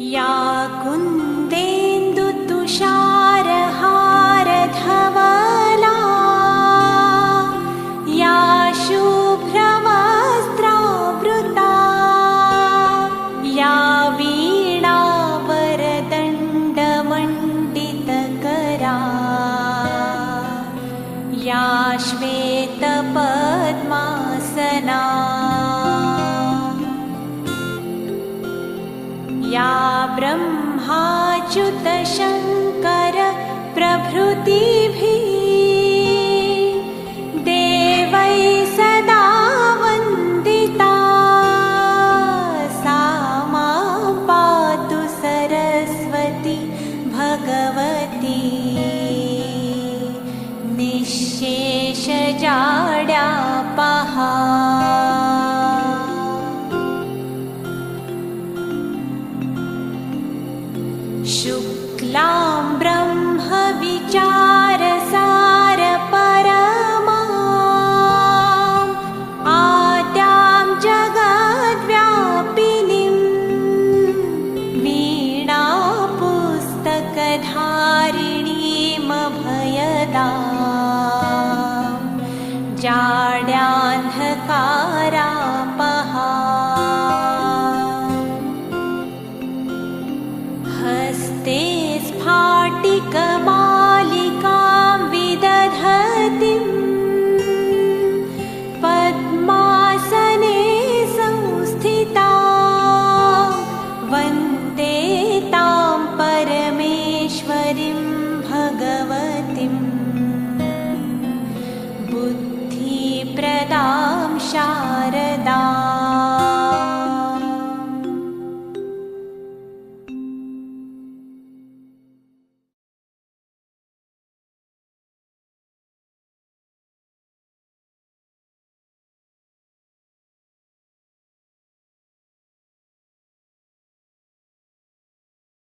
या कुन्देन्दुतुषारहारधवला या शुभ्रवस्त्रावृता या वीणावरदण्डमण्डितकरा या श्वेतपद्मासना या ब्रह्माच्युतशङ्कर प्रभृतिभिः शुक्लां ब्रह्मविचारसारपरमा आद्यां जगद्व्यापिनीं वीणा पुस्तकधारिणीमभयदा जाड्यान्हका